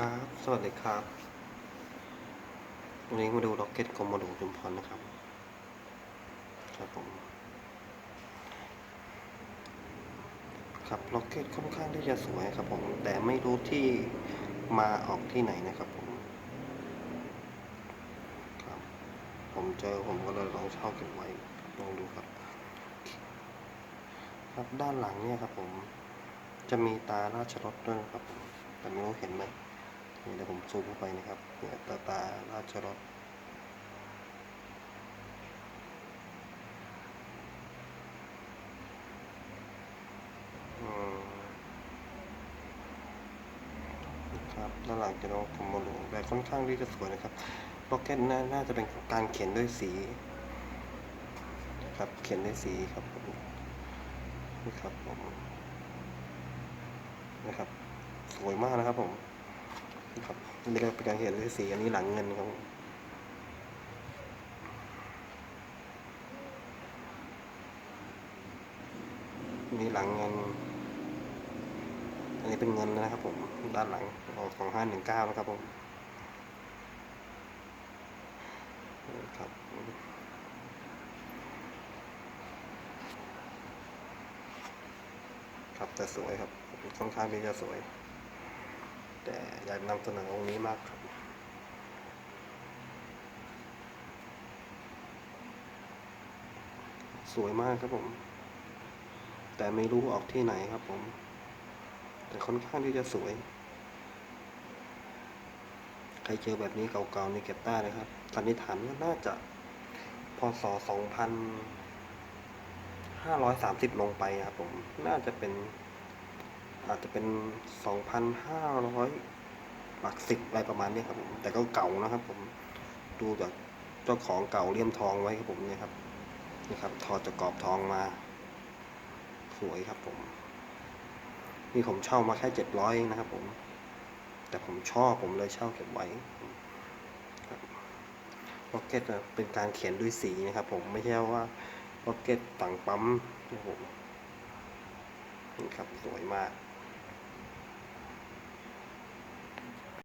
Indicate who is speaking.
Speaker 1: ครับ สวัสดีครับ วันนี้มาดูล็อกเก็ตคอมโมโดจุมพรนะครับ ครับผม ครับล็อกเก็ตค่อนข้างที่จะสวยครับผม แต่ไม่รู้ที่มาออกที่ไหนนะครับผม ครับ ผมเจอผมก็เลยลองเช่าเก็บไว้ ลองดูครับ ครับด้านหลังเนี่ยครับผม จะมีตาราชรถด้วยนะครับผมแต่ไม่รู้เห็นไหม นี่เดี๋ยวผมซูมเข้าไปนะครับเนี่ยตาตาราชรถอืมครับด้านหลังจะเอาผมมาดูแต่ค่อนข้างที่จะสวยนะครับล็อกเก็ตน่าน่าจะเป็นการเขียนด้วยสีนะครับเขียนด้วยสีครับผมนี่ครับผมนะครับ สวยมากนะครับผม ครับนี่ก็เป็นการเขียนด้วยสีอันนี้หลังเงินครับมนี่หลังเงิน อันนี้เป็นเงินนะครับผม ด้านหลังของห้าหนึ่งเก้านะครับผมครับครับแต่สวยครับค่อนข้างที่จะสวย แต่ อยากนำเสนอองค์นี้มากครับ สวยมากครับผม แต่ไม่รู้ออกที่ไหนครับผม แต่ค่อนข้างที่จะสวย ใครเจอแบบนี้เก่าๆนี่เก็บได้เลยครับสันนิษฐานว่าน่าจะพศสองพันห้าร้อยสามสิบลงไปครับผม น่าจะเป็นอาจจะเป็นสองพันห้าร้อย หลักสิบอะไรประมาณนี้ครับผมแต่ก็เก่านะครับ ผมดูจากเจ้าของเก่าเลี่ยมทองไว้ครับผมเนี่ยครับนี่ครับถอดจากกรอบทองมา สวยครับผมนี่ผมเช่ามาแค่เจ็ดร้อยนะครับ ผม แต่ผมชอบผมเลยเช่าเก็บไว้ครับล็อกเก็ตเป็นการเขียนด้วยสีนะครับ ผมไม่ใช่ว่าล็อกเก็ตต่างปั๊มนะครับผมนี่ครับสวยมาก